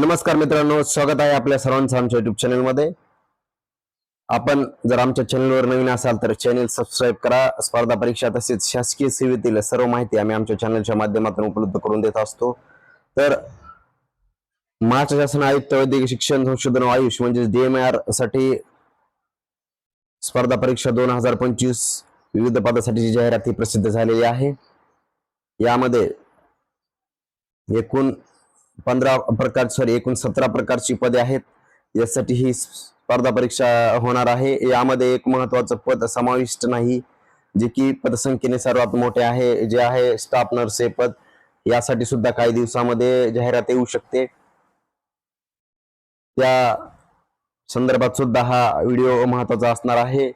नमस्कार मित्रांनो स्वागत आहे आपल्या सर्वांचं आमच्या युट्यूब चॅनलमध्ये आपण जर आमच्या चॅनलवर नवीन असाल तर चॅनल सबस्क्राईब करा. स्पर्धा परीक्षा तसेच शासकीय सेवेतील सर्व माहिती आम्ही आमच्या चॅनलच्या माध्यमातून उपलब्ध करून देत असतो. तर महाराष्ट्र शासन आयुक्त वैद्यकीय शिक्षण संशोधन आयुष म्हणजे डीएमआरसाठी स्पर्धा परीक्षा दोन हजार पंचवीस विविध पदासाठीची जाहिराती प्रसिद्ध झालेली आहे. यामध्ये एकूण पंधरा प्रकार सॉरी एकूण सतरा प्रकारची पदे आहेत. यासाठी ही स्पर्धा परीक्षा होणार आहे. यामध्ये एक महत्वाचं पद समाविष्ट नाही जे की पदसंख्येने सर्वात मोठे आहे जे आहे स्टाफ नर्स हे पद. यासाठी सुद्धा काही दिवसामध्ये जाहिरात येऊ शकते. त्या संदर्भात सुद्धा हा व्हिडिओ महत्त्वाचा असणार आहे.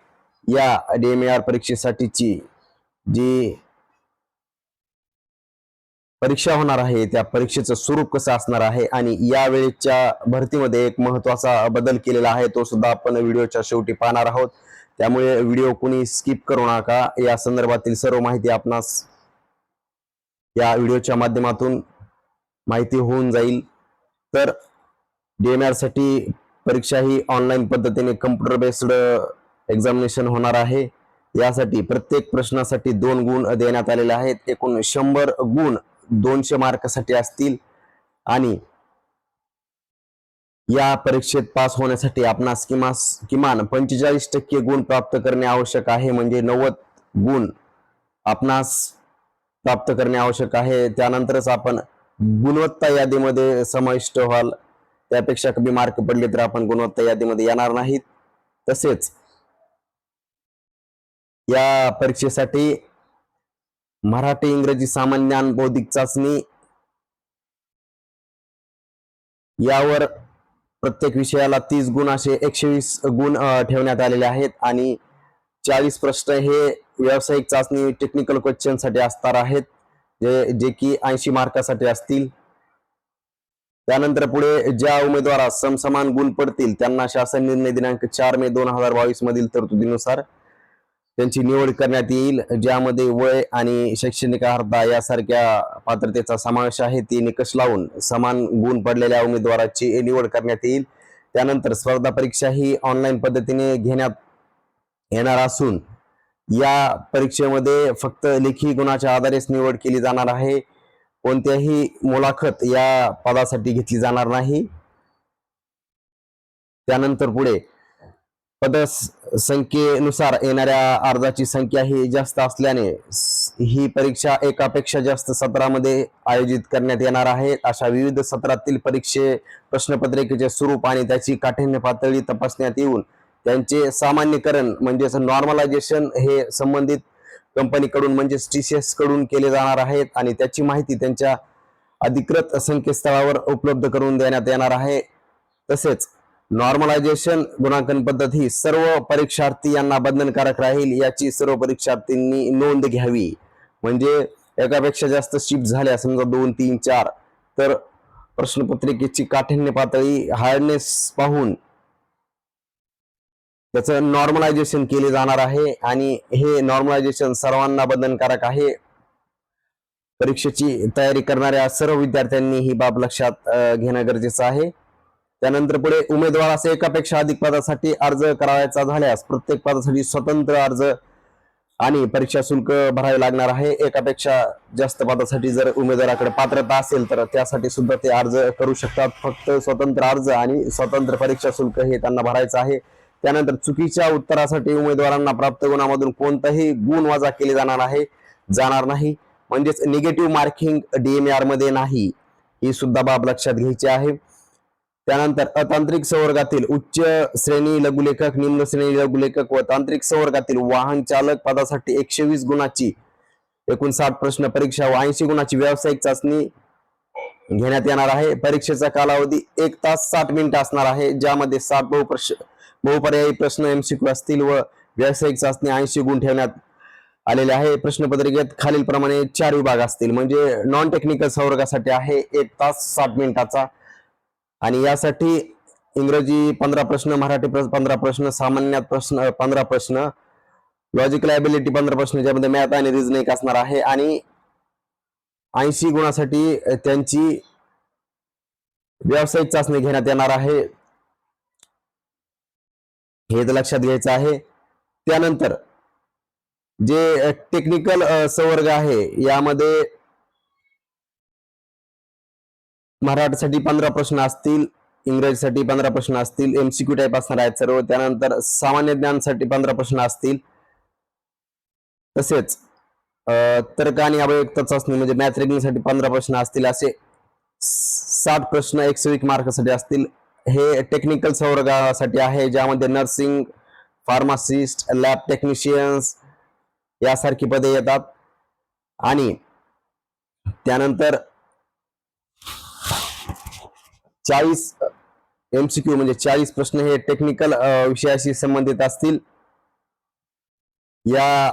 या डी एम आर परीक्षेसाठीची जी परीक्षा होणार आहे त्या परीक्षेचं स्वरूप कसं असणार आहे आणि या वेळेच्या भरतीमध्ये एक महत्त्वाचा बदल केलेला आहे तो सुद्धा आपण व्हिडिओच्या शेवटी पाहणार आहोत. त्यामुळे व्हिडिओ कुणी स्किप करू नका. या संदर्भातील सर्व माहिती आपणास या व्हिडिओच्या माध्यमातून माहिती होऊन जाईल. तर डीएमआरसाठी परीक्षा ही ऑनलाईन पद्धतीने कम्प्युटर बेस्ड एक्झामिनेशन होणार आहे. यासाठी प्रत्येक प्रश्नासाठी दोन गुण देण्यात आलेले आहेत. एकूण शंभर गुण दोनशे मार्कासाठी असतील. आणि या परीक्षेत पास होण्यासाठी आपणास किमान किमान पंचेचाळीस टक्के गुण प्राप्त करणे आवश्यक आहे. म्हणजे नव्वद गुण आपणास प्राप्त करणे आवश्यक आहे. त्यानंतरच आपण गुणवत्ता यादीमध्ये समाविष्ट व्हाल. त्यापेक्षा कमी मार्क पडले तर आपण गुणवत्ता यादीमध्ये येणार नाहीत. तसेच या परीक्षेसाठी मराठी इंग्रजी सामान्य बौद्धिक चाचणी यावर प्रत्येक विषयाला तीस गुण असे एकशे वीस गुण ठेवण्यात आलेले आहेत. आणि चाळीस प्रश्न हे व्यावसायिक चाचणी टेक्निकल क्वेश्चनसाठी असणार आहेत जे जे की ऐंशी मार्कासाठी असतील. त्यानंतर पुढे ज्या उमेदवारास समसमान गुण पडतील त्यांना शासन निर्णय दिनांक चार मे दोन हजार बावीस मधील तरतुदीनुसार त्यांची निवड करण्यात येईल ज्यामध्ये वय आणि शैक्षणिक अर्हता यासारख्या पात्रतेचा समावेश आहे. ती निकष लावून समान गुण पडलेल्या उमेदवाराची निवड करण्यात येईल. त्यानंतर स्पर्धा परीक्षा ही ऑनलाईन पद्धतीने घेण्यात येणार असून या परीक्षेमध्ये फक्त लेखी गुणाच्या आधारेच निवड केली जाणार आहे. कोणत्याही मुलाखत या पदासाठी घेतली जाणार नाही. त्यानंतर पुढे पद संख्येनुसार येणाऱ्या अर्जाची संख्या ही जास्त असल्याने ही परीक्षा एकापेक्षा जास्त सत्रामध्ये आयोजित करण्यात येणार आहे. अशा विविध सत्रातील परीक्षे प्रश्नपत्रिकेचे स्वरूप आणि त्याची काठिण्य पातळी तपासण्यात येऊन त्यांचे सामान्यकरण म्हणजेच नॉर्मलायझेशन हे संबंधित कंपनीकडून म्हणजेच एसकडून केले जाणार आहेत आणि त्याची माहिती त्यांच्या अधिकृत संकेतस्थळावर उपलब्ध करून देण्यात येणार आहे. तसेच नॉर्मलायझेशन गुणांकन पद्धत ही सर्व परीक्षार्थी यांना बंधनकारक राहील याची सर्व परीक्षार्थींनी नोंद घ्यावी. म्हणजे एकापेक्षा जास्त शिफ्ट झाल्या समजा दोन तीन चार तर प्रश्नपत्रिकेची काठिण्य पातळी हार्डनेस पाहून त्याचं नॉर्मलायझेशन केले जाणार आहे आणि हे नॉर्मलायझेशन सर्वांना बंधनकारक आहे. परीक्षेची तयारी करणाऱ्या सर्व विद्यार्थ्यांनी ही बाब लक्षात घेणं गरजेचं आहे. त्यानंतर पुढे उमेदवार असे एकापेक्षा अधिक पदासाठी अर्ज करावायचा झाल्यास प्रत्येक पदासाठी स्वतंत्र अर्ज आणि परीक्षा शुल्क भरावे लागणार आहे. एकापेक्षा जास्त पदासाठी जर उमेदवाराकडे पात्रता असेल तर त्यासाठी सुद्धा ते अर्ज करू शकतात. फक्त स्वतंत्र अर्ज आणि स्वतंत्र परीक्षा शुल्क हे त्यांना भरायचं आहे. त्यानंतर चुकीच्या उत्तरासाठी उमेदवारांना प्राप्त गुणामधून कोणताही गुण वजा केले जाणार आहे जाणार नाही. म्हणजेच निगेटिव्ह मार्किंग डीएमआरमध्ये नाही. ही सुद्धा बाब लक्षात घ्यायची आहे. त्यानंतर अतांत्रिक संवर्गातील उच्च श्रेणी लघुलेखक निम्न श्रेणी लघुलेखक व तांत्रिक संवर्गातील वाहन चालक पदासाठी एकशे वीस गुणाची एकूण साठ प्रश्न परीक्षा व ऐंशी गुणाची व्यावसायिक चाचणी घेण्यात येणार आहे. परीक्षेचा कालावधी एक तास साठ मिनिट असणार आहे ज्यामध्ये सात बहुप्रश्न बहुपर्यायी प्रश्न एमसीक्यू असतील व व्यावसायिक चाचणी ऐंशी गुण ठेवण्यात आलेले आहे. प्रश्नपत्रिकेत खालील प्रमाणे चार विभाग असतील म्हणजे नॉन टेक्निकल संवर्गासाठी आहे एक तास साठ मिनिटाचा. आणि यासाठी इंग्रजी पंधरा प्रश्न मराठी प्र- पंधरा प्रश्न सामान्यात प्रश्न पंधरा प्रश्न लॉजिकल ॲबिलिटी पंधरा प्रश्न ज्यामध्ये मॅथ आणि रिजनिंग असणार आहे. आणि ऐंशी गुणासाठी त्यांची व्यावसायिक चाचणी घेण्यात येणार आहे. हे तर लक्षात घ्यायचं आहे. त्यानंतर जे टेक्निकल संवर्ग आहे यामध्ये मराठीसाठी पंधरा प्रश्न असतील इंग्रजीसाठी पंधरा प्रश्न असतील एमसीक्यू टाईप असणार आहेत सर्व. त्यानंतर सामान्य ज्ञानसाठी पंधरा प्रश्न असतील. तसेच तर्क आणि अवयक्त चाचणी म्हणजे मॅथसाठी पंधरा प्रश्न असतील असे साठ प्रश्न एकशे एक मार्कासाठी असतील. हे टेक्निकल संवर्गासाठी आहे ज्यामध्ये नर्सिंग फार्मासिस्ट लॅब टेक्निशियन्स यासारखी पदे येतात. आणि त्यानंतर चाळीस एम सी क्यू म्हणजे चाळीस प्रश्न हे टेक्निकल विषयाशी संबंधित असतील. या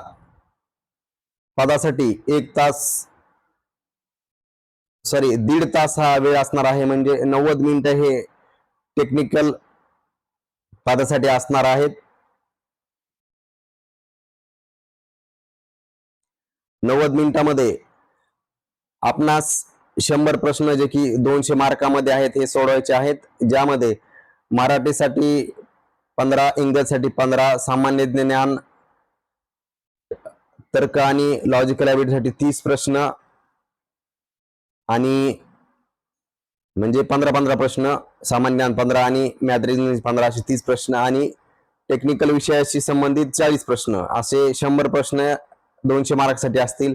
पदासाठी एक तास सॉरी दीड तास हा वेळ असणार आहे. म्हणजे नव्वद मिनिटं हे टेक्निकल पदासाठी असणार आहेत. नव्वद मिनिटामध्ये आपणास शंभर प्रश्न जे की दोनशे मार्कामध्ये आहेत हे सोडवायचे आहेत. ज्यामध्ये मराठीसाठी पंधरा इंग्रजसाठी पंधरा सामान्य ज्ञान तर्क आणि लॉजिकलसाठी तीस प्रश्न आणि म्हणजे पंधरा पंधरा प्रश्न सामान्य ज्ञान पंधरा आणि मॅथ रिजनिंग पंधरा असे तीस प्रश्न आणि टेक्निकल विषयाशी संबंधित चाळीस प्रश्न. असे शंभर प्रश्न दोनशे मार्कसाठी असतील.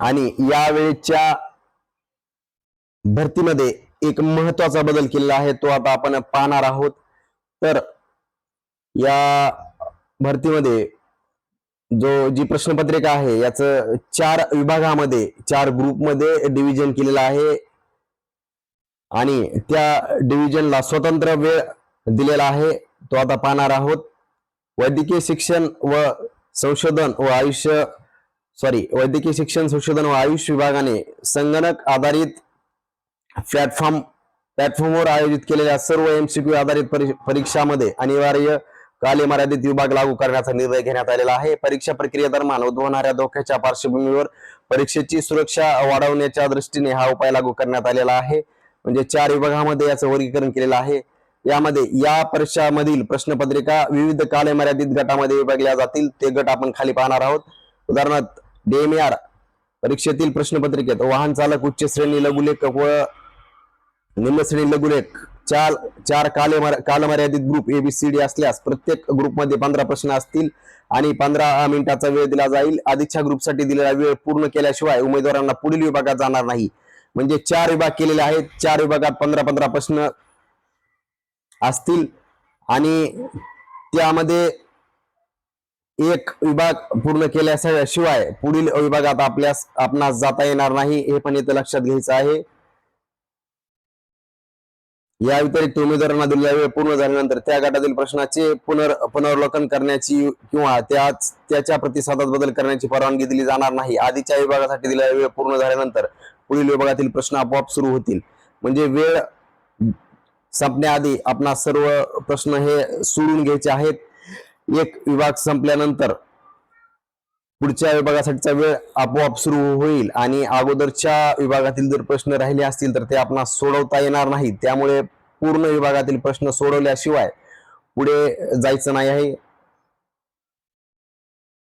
आणि यावेळेच्या भरतीमध्ये एक महत्त्वाचा बदल केलेला आहे तो आता आपण पाहणार आहोत. तर या भरतीमध्ये जो जी प्रश्नपत्रिका आहे याचं चार विभागामध्ये चार ग्रुपमध्ये डिव्हिजन केलेलं आहे. आणि त्या डिव्हिजनला स्वतंत्र वेळ दिलेला आहे तो आता पाहणार आहोत. वैद्यकीय शिक्षण व संशोधन व आयुष्य सॉरी वैद्यकीय शिक्षण संशोधन व आयुष विभागाने संगणक आधारित प्लॅटफॉर्म प्लॅटफॉर्मवर आयोजित केलेल्या सर्व एमसीक्यू आधारित परीक्षामध्ये अनिवार्य काले मर्यादित विभाग लागू करण्याचा निर्णय घेण्यात आलेला आहे. परीक्षा प्रक्रियेदरम्यान उद्भवणाऱ्या धोक्याच्या पार्श्वभूमीवर परीक्षेची सुरक्षा वाढवण्याच्या दृष्टीने हा उपाय लागू करण्यात आलेला आहे. म्हणजे चार विभागामध्ये याचं वर्गीकरण केलेलं आहे. यामध्ये या परीक्षामधील प्रश्नपत्रिका विविध कालमर्यादित गटामध्ये विभागल्या जातील. ते गट आपण खाली पाहणार आहोत. उदाहरणार्थ डीएमआर परीक्षेतील प्रश्नपत्रिकेत वाहन चालक उच्च श्रेणी लघुलेख व निम्न श्रेणी लघुलेख चार चार काले कालमर्यादित ग्रुप एबीसीडी असल्यास प्रत्येक ग्रुपमध्ये पंधरा प्रश्न असतील आणि पंधरा मिनिटाचा वेळ दिला जाईल. आधीच्या ग्रुपसाठी दिलेला वेळ पूर्ण केल्याशिवाय उमेदवारांना पुढील विभागात जाणार नाही. म्हणजे चार विभाग केलेले आहेत. चार विभागात पंधरा पंधरा प्रश्न असतील आणि त्यामध्ये एक विभाग पूर्ण केल्याशिवाय पुढील विभागात आपल्यास आपणास जाता येणार नाही हे पण इथं लक्षात घ्यायचं आहे. या व्यतिरिक्त उमेदवारांना दिलेला वेळ पूर्ण झाल्यानंतर त्या गटातील प्रश्नाचे पुनर पुनर्वलोकन करण्याची किंवा त्याच त्याच्या प्रतिसादात बदल करण्याची परवानगी दिली जाणार नाही. आधीच्या विभागासाठी दिलेला वेळ पूर्ण झाल्यानंतर पुढील विभागातील प्रश्न आपोआप सुरू होतील. म्हणजे वेळ संपण्याआधी आपणास सर्व प्रश्न हे सोडून घ्यायचे आहेत. एक विभाग संपल्यानंतर पुढच्या विभागासाठीचा वेळ आपोआप सुरू होईल आणि अगोदरच्या विभागातील जर प्रश्न राहिले असतील तर ते आपणास सोडवता येणार नाही त्यामुळे पूर्ण विभागातील प्रश्न सोडवल्याशिवाय पुढे जायचं नाही आहे.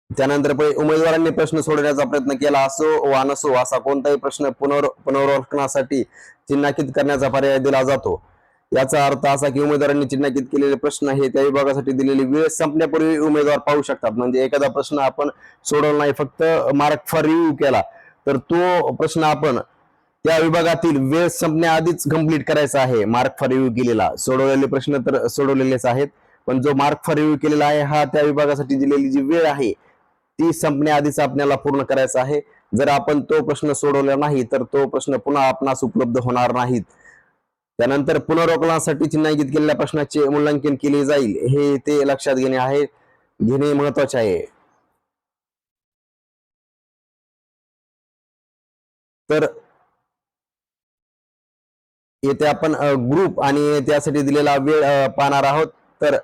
त्यानंतर उमेदवारांनी प्रश्न सोडवण्याचा प्रयत्न केला असो वा नसो असा कोणताही प्रश्न पुनर् पुनर्वलोकनासाठी चिन्हांकित करण्याचा पर्याय दिला जातो. याचा अर्थ असा की उमेदवारांनी चिन्हांकित केलेले प्रश्न हे त्या विभागासाठी दिलेली वेळ संपण्यापूर्वी उमेदवार पाहू शकतात. म्हणजे एखादा प्रश्न आपण सोडवला नाही फक्त मार्क फॉर रिव्ह्यू केला तर तो प्रश्न आपण त्या विभागातील वेळ संपण्याआधीच कंप्लीट करायचा आहे मार्क फॉर रिव्ह्यू केलेला. सोडवलेले प्रश्न तर सोडवलेलेच आहेत पण जो मार्क फॉर रिव्ह्यू केलेला आहे हा त्या विभागासाठी दिलेली जी वेळ आहे ती संपण्याआधीच आपल्याला पूर्ण करायचा आहे. जर आपण तो प्रश्न सोडवला नाही तर तो प्रश्न पुन्हा आपणास उपलब्ध होणार नाहीत. त्यानंतर पुनर्वकलनासाठी चिन्हांकित केलेल्या प्रश्नाचे मूल्यांकन केले जाईल हे ते लक्षात घेणे आहे घेणे महत्त्वाचे आहे. तर येथे आपण ग्रुप आणि त्यासाठी दिलेला वेळ पाहणार आहोत. तर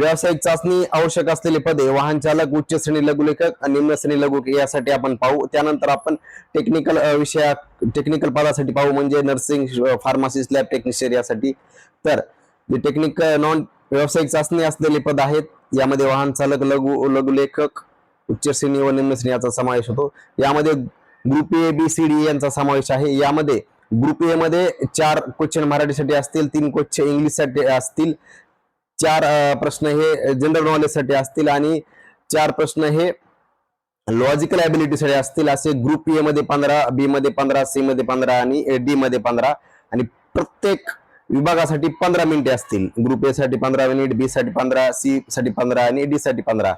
व्यावसायिक चाचणी आवश्यक असलेली पदे वाहन चालक उच्च श्रेणी लघुलेखक आणि निम्न श्रेणी लघु यासाठी आपण पाहू. त्यानंतर आपण टेक्निकल विषया टेक्निकल पदासाठी पाहू म्हणजे नर्सिंग फार्मासिस्ट लॅब टेक्निशियन यासाठी. तर जे टेक्निकल नॉन व्यावसायिक चाचणी असलेले पद आहेत यामध्ये वाहन चालक लघु लघुलेखक उच्च श्रेणी व निम्न श्रेणी याचा समावेश होतो. यामध्ये group A B C D यांचा समावेश आहे. यामध्ये ग्रुप ए मध्ये चार क्वेश्चन मराठीसाठी असतील तीन क्वेश्चन इंग्लिशसाठी असतील चार प्रश्न हे जनरल नॉलेजसाठी असतील आणि चार प्रश्न हे लॉजिकल ॲबिलिटीसाठी असतील असे ग्रुप ए मध्ये पंधरा बी मध्ये पंधरा सी मध्ये पंधरा आणि डी मध्ये पंधरा आणि प्रत्येक विभागासाठी पंधरा मिनिटे असतील. ग्रुप ए साठी पंधरा मिनिट बी साठी पंधरा सी साठी पंधरा आणि डी साठी पंधरा.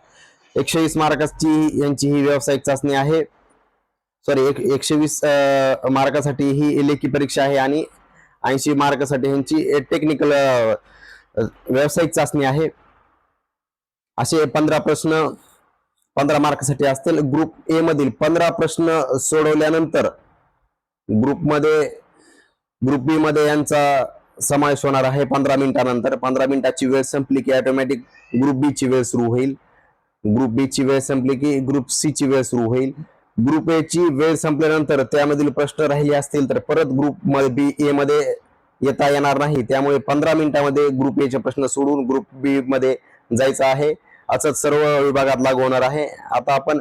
एकशे वीस मार्काची यांची ही व्यावसायिक चाचणी आहे. सॉरी एक एकशे वीस मार्कासाठी ही लेखी परीक्षा आहे आणि ऐंशी मार्कासाठी यांची टेक्निकल व्यावसायिक चाचणी आहे. असे पंधरा प्रश्न पंधरा मार्कासाठी असतील. ग्रुप ए मधील पंधरा प्रश्न सोडवल्यानंतर ग्रुपमध्ये ग्रुप बी मध्ये यांचा समावेश होणार आहे पंधरा मिनिटानंतर. पंधरा मिनिटाची वेळ संपली की ऑटोमॅटिक ग्रुप बी ची वेळ सुरू होईल. ग्रुप बी ची वेळ संपली की ग्रुप सी ची वेळ सुरू होईल. ग्रुप ए ची वेळ संपल्यानंतर त्यामधील प्रश्न राहिले असतील तर परत ग्रुप बी ए मध्ये येता येणार नाही. त्यामुळे पंधरा मिनिटामध्ये ग्रुप ए चे प्रश्न सोडून ग्रुप बी मध्ये जायचं आहे. असंच सर्व विभागात लागू होणार आहे. आता आपण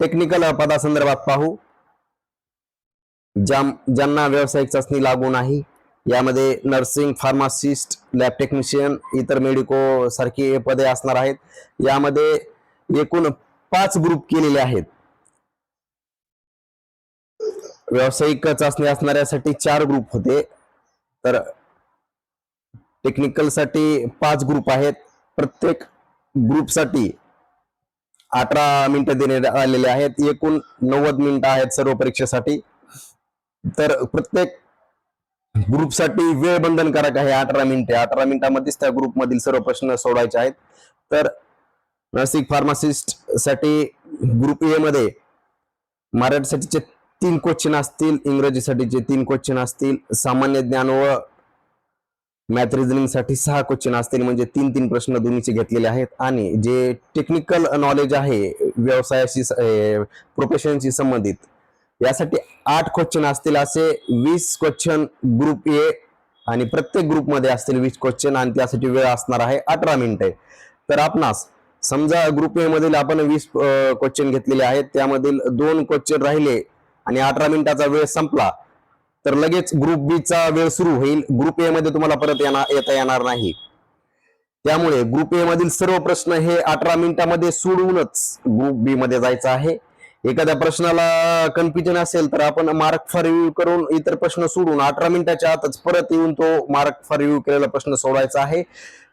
टेक्निकल पदासंदर्भात पाहू. ज्या ज्यांना व्यावसायिक चाचणी लागू नाही यामध्ये नर्सिंग फार्मासिस्ट लॅब टेक्निशियन इतर मेडिको सारखी पदे असणार आहेत. यामध्ये एकूण पाच ग्रुप केलेले आहेत. व्यावसायिक चाचणी असणाऱ्यासाठी चार ग्रुप होते. तर टेक्निकलसाठी पाच ग्रुप आहेत. प्रत्येक ग्रुपसाठी अठरा मिनिटं देण्यात आलेले आहेत. एकूण नव्वद मिनिटं आहेत सर्व परीक्षेसाठी. तर प्रत्येक ग्रुपसाठी वेळ बंधनकारक आहे अठरा मिनिटे. अठरा मिनिटामध्येच त्या ग्रुपमधील सर्व प्रश्न सोडवायचे आहेत. तर नर्सिंग फार्मासिस्टसाठी ग्रुप ए मध्ये मराठीसाठीचे तीन क्वेश्चन असतील इंग्रजीसाठीचे तीन क्वेश्चन असतील सामान्य ज्ञान व मॅथ रिझनिंगसाठी सहा क्वेश्चन असतील म्हणजे तीन तीन प्रश्न दोन्हीचे घेतलेले आहेत. आणि जे टेक्निकल नॉलेज आहे व्यवसायाशी प्रोफेशनशी संबंधित यासाठी आठ क्वेश्चन असतील असे वीस क्वेश्चन ग्रुप ए आणि प्रत्येक ग्रुपमध्ये असतील वीस क्वेश्चन आणि त्यासाठी वेळ असणार आहे अठरा मिनिटे. तर आपणास समजा ग्रुप ए मधील आपण वीस क्वेश्चन घेतलेले आहेत त्यामधील दोन क्वेश्चन राहिले आणि अठरा मिनिटाचा वेळ संपला तर लगेच ग्रुप बी चा वेळ सुरू होईल. ग्रुप ए मध्ये तुम्हाला परत येणार येता येणार नाही. त्यामुळे ग्रुप ए मधील सर्व प्रश्न हे अठरा मिनिटामध्ये सोडवूनच ग्रुप बी मध्ये जायचं आहे. एखाद्या प्रश्नाला कन्फ्युजन असेल तर आपण मार्क फॉर रिव्ह्यू करून इतर प्रश्न सोडून अठरा मिनिटाच्या आतच परत येऊन तो मार्क फॉर रिव्ह्यू केलेला प्रश्न सोडायचा आहे.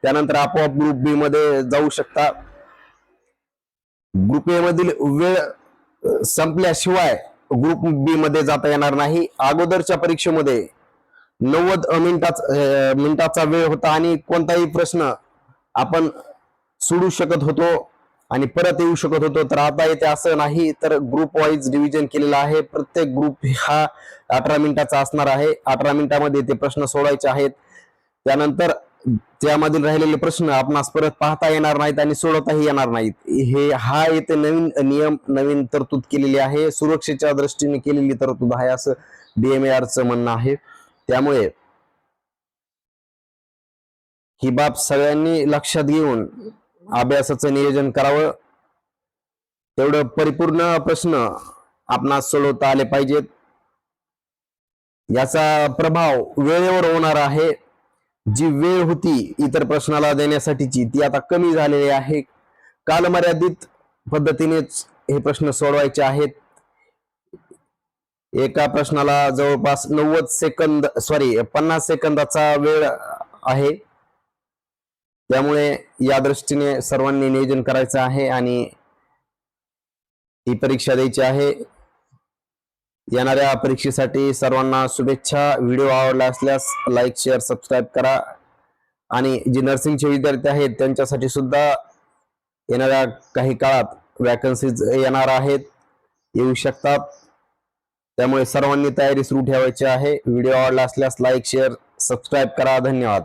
त्यानंतर आपोआप ग्रुप बी मध्ये जाऊ शकता. ग्रुप ए मधील वेळ संपल्याशिवाय ग्रुप बी मध्ये जाता येणार नाही. अगोदरच्या परीक्षेमध्ये नव्वद मिनिटाचा मिनिटाचा वेळ होता आणि कोणताही प्रश्न आपण सोडू शकत होतो आणि परत येऊ शकत होतो. तर आता येते असं नाही तर ग्रुप वाईज डिव्हिजन केलेलं आहे. प्रत्येक ग्रुप हा अठरा मिनिटाचा असणार आहे. अठरा मिनिटामध्ये ते प्रश्न सोडायचे आहेत. त्यानंतर त्यामधील राहिलेले प्रश्न आपणास परत पाहता येणार नाहीत आणि सोडवताही येणार नाहीत. हे हा येथे नवीन नियम नवीन तरतूद केलेली आहे. सुरक्षेच्या दृष्टीने केलेली तरतूद आहे असं डीएमआर च म्हणणं आहे. त्यामुळे ही बाब सगळ्यांनी लक्षात घेऊन अभ्यासाचं नियोजन करावं. तेवढं परिपूर्ण प्रश्न आपणास सोडवता आले पाहिजेत. याचा प्रभाव वेळेवर होणार आहे. जी वेळ होती इतर प्रश्नाला देण्यासाठीची ती आता कमी झालेली आहे. कालमर्यादित पद्धतीनेच हे प्रश्न सोडवायचे आहेत. एका प्रश्नाला जवळपास नव्वद सेकंद सॉरी पन्नास सेकंदाचा वेळ आहे. त्यामुळे या दृष्टीने सर्वांनी नियोजन करायचं आहे आणि ही परीक्षा द्यायची आहे. येणाऱ्या परीक्षेसाठी सर्वांना शुभेच्छा. व्हिडिओ आवडला असल्यास लाईक शेअर सबस्क्राईब करा. आणि जे नर्सिंगचे विद्यार्थी आहेत त्यांच्यासाठी सुद्धा येणाऱ्या काही काळात वॅकन्सीज येणार आहेत. येऊ शकतात. त्यामुळे सर्वांनी तयारी सुरू ठेवायची आहे. व्हिडिओ आवडला असल्यास लाईक शेअर सबस्क्राईब करा. धन्यवाद.